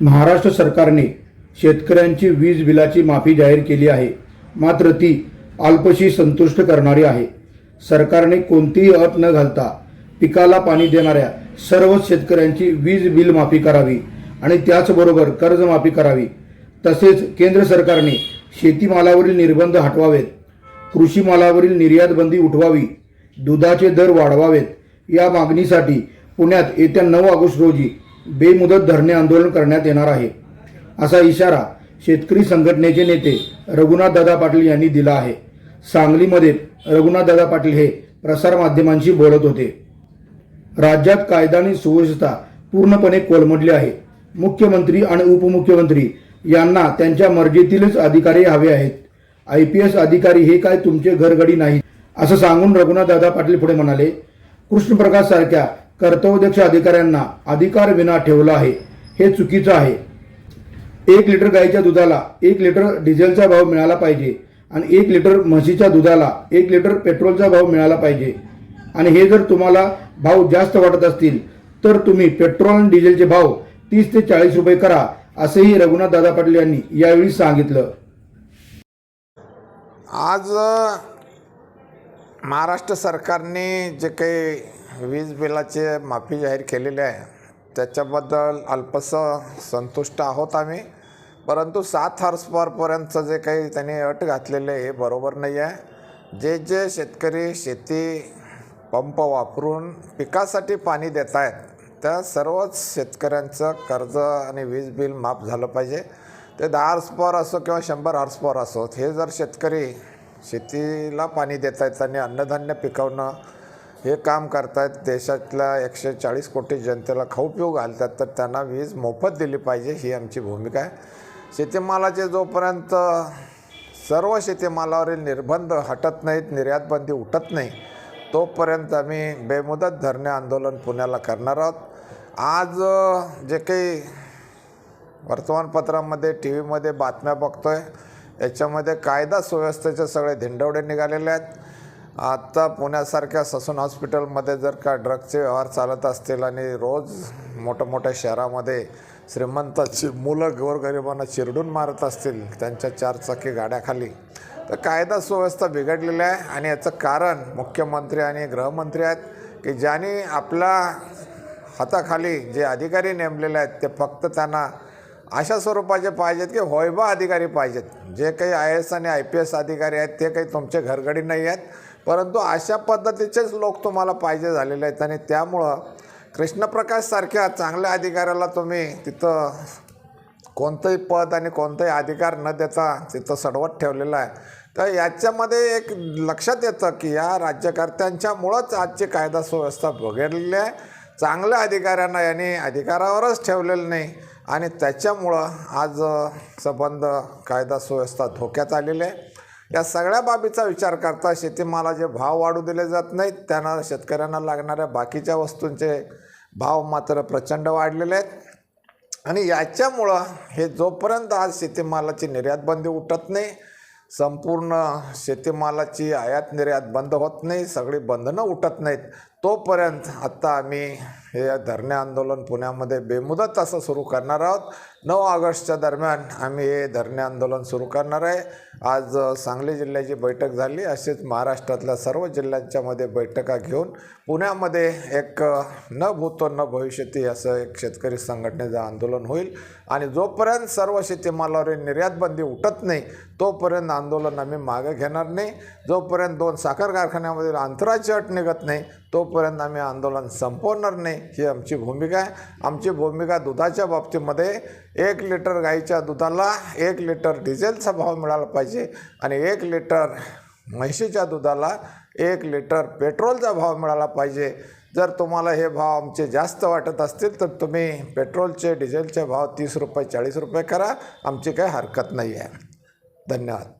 महाराष्ट्र सरकारने शेतकऱ्यांची वीज बिलाची माफी जाहीर केली आहे. मात्र ती अल्पशी संतुष्ट करणारी आहे. सरकारने कोणतीही अट न घालता पिकाला पाणी देणाऱ्या सर्वच शेतकऱ्यांची वीज बिल माफी करावी आणि त्याचबरोबर कर्जमाफी करावी. तसेच केंद्र सरकारने शेतीमालावरील निर्बंध हटवावेत कृषी मालावरील निर्यात बंदी उठवावी दुधाचे दर वाढवावेत या मागणीसाठी पुण्यात येत्या नऊ ऑगस्ट रोजी बेमुदत धरणे आंदोलन करण्यात येणार आहे असा इशारा शेतकरी संघटनेचे नेते रघुनाथदादा पाटील यांनी दिला आहे. सांगलीमध्ये रघुनाथदादा पाटील हे प्रसारमाध्यमांशी बोलत होते. राज्यात कायदा आणि सुव्यवस्था पूर्णपणे कोलमडली आहे. मुख्यमंत्री आणि उपमुख्यमंत्री यांना त्यांच्या मर्जीतीलच अधिकारी हवे आहेत. आय पी एस अधिकारी हे काय तुमचे घरगडी नाही असं सांगून रघुनाथदादा पाटील पुढे म्हणाले कृष्णप्रकाश सारख्या कर्तव्यदक्ष अधिकाऱ्यांना अधिकार विना ठेवला आहे. हे चुकीचं आहे. एक लिटर गाईच्या दुधाला एक लिटर डिझेलचा भाव मिळाला पाहिजे आणि एक लिटर म्हशीच्या दुधाला एक लिटर पेट्रोलचा भाव मिळाला पाहिजे. आणि हे जर तुम्हाला भाव जास्त वाटत असतील तर तुम्ही पेट्रोल आणि डिझेलचे भाव तीस ते चाळीस रुपये करा असेही रघुनाथ दादा पाटील यांनी यावेळी सांगितलं. आज महाराष्ट्र सरकारने जे काही वीज बिलाचे माफी जाहीर केलेली आहे त्याच्याबद्दल अल्पसं संतुष्ट आहोत आम्ही. परंतु सात हॉर्सपॉवरपर्यंतचं जे काही त्यांनी अट घातलेलं आहे हे बरोबर नाही आहे. जे जे शेतकरी शेती पंप वापरून पिकासाठी पाणी देत आहेत त्या सर्वच शेतकऱ्यांचं कर्ज आणि वीज बिल माफ झालं पाहिजे. ते दहा हॉर्सपॉवर असो किंवा शंभर हॉर्सपॉवर असो हे जर शेतकरी शेतीला पाणी देत आहेत आणि अन्नधान्य पिकवणं हे काम करतायत. देशातल्या एकशे चाळीस कोटी जनतेला खाऊपिऊ घालतात तर त्यांना वीज मोफत दिली पाहिजे ही आमची भूमिका आहे. शेतीमालाचे जोपर्यंत सर्व शेतीमालावरील निर्बंध हटत नाहीत निर्यातबंदी उठत नाही तोपर्यंत आम्ही बेमुदत धरणे आंदोलन पुण्याला करणार आहोत. आज जे काही वर्तमानपत्रामध्ये टी व्हीमध्ये बातम्या बघतोय याच्यामध्ये कायदा सुव्यवस्थेचे सगळे धिंडवडे निघालेले आहेत. आत्ता पुण्यासारख्या ससून हॉस्पिटलमध्ये जर का ड्रगचे व्यवहार चालत असतील आणि रोज मोठ्या मोठ्या शहरामध्ये श्रीमंत चि मुलं गोरगरिबांना चिरडून मारत असतील त्यांच्या चारचाकी गाड्याखाली तर कायदा सुव्यवस्था बिघडलेली आहे. आणि याचं कारण मुख्यमंत्री आणि गृहमंत्री आहेत की ज्यांनी आपल्या हाताखाली जे अधिकारी नेमलेले आहेत ते फक्त त्यांना अशा स्वरूपाचे पाहिजेत की होयबा अधिकारी पाहिजेत. जे काही आय एस आणि आय पी एस अधिकारी आहेत ते काही तुमचे घरगडी नाही आहेत. परंतु अशा पद्धतीचेच लोक तुम्हाला पाहिजे झालेले आहेत आणि त्यामुळं कृष्णप्रकाशसारख्या चांगल्या अधिकाऱ्याला तुम्ही तिथं कोणतंही पद आणि कोणताही अधिकार न देता तिथं सडवत ठेवलेलं आहे. तर याच्यामध्ये एक लक्षात येतं की या राज्यकर्त्यांच्यामुळंच आजची कायदा सुव्यवस्था बिघडलेली आहे. चांगल्या अधिकाऱ्यांना यांनी अधिकारावरच ठेवलेलं नाही. आणि त्याच्यामुळं आज संबंध कायदा सुव्यवस्था धोक्यात आलेली आहे. या सगळ्या बाबीचा विचार करता शेतीमालाचे भाव वाढू दिले जात नाहीत त्यांना शेतकऱ्यांना लागणाऱ्या बाकीच्या वस्तूंचे भाव मात्र प्रचंड वाढलेले आहेत. आणि याच्यामुळं हे जोपर्यंत आज शेतीमालाची निर्यात बंदी उठत नाही संपूर्ण शेतीमालाची आयात निर्यात बंद होत नाही सगळी बंधनं उठत नाहीत. तोपर्यंत आत्ता आम्ही हे धरणे आंदोलन पुण्यामध्ये बेमुदत असं सुरू करणार आहोत. नऊ ऑगस्टच्या दरम्यान आम्ही हे धरणे आंदोलन सुरू करणार आहे. आज सांगली जिल्ह्याची बैठक झाली. असेच महाराष्ट्रातल्या सर्व जिल्ह्यांच्यामध्ये बैठका घेऊन पुण्यामध्ये एक न भूतो न भविष्यती असं एक शेतकरी संघटनेचं आंदोलन होईल. आणि जोपर्यंत सर्व शेतीमालावरील निर्यात बंदी उठत नाही तोपर्यंत आंदोलन आम्ही मागे घेणार नाही. जोपर्यंत दोन साखर कारखान्यामधील अंतराची अट निघत नाही तोपर्यंत आम्ही आंदोलन संपवणार नाही. ही आमची भूमिका आहे. आमची भूमिका दुधाच्या बाबतीमध्ये एक लिटर गाईच्या दुधाला एक लिटर डिझेलचा भाव मिळाला पाहिजे आणि एक लिटर म्हशीच्या दुधाला एक लिटर पेट्रोलचा भाव मिळाला पाहिजे. जर तुम्हाला हे भाव आमचे जास्त वाटत असतील तर तुम्ही पेट्रोलचे डिझेलचे भाव तीस रुपये चाळीस रुपये करा. आमची काही हरकत नाही आहे. धन्यवाद.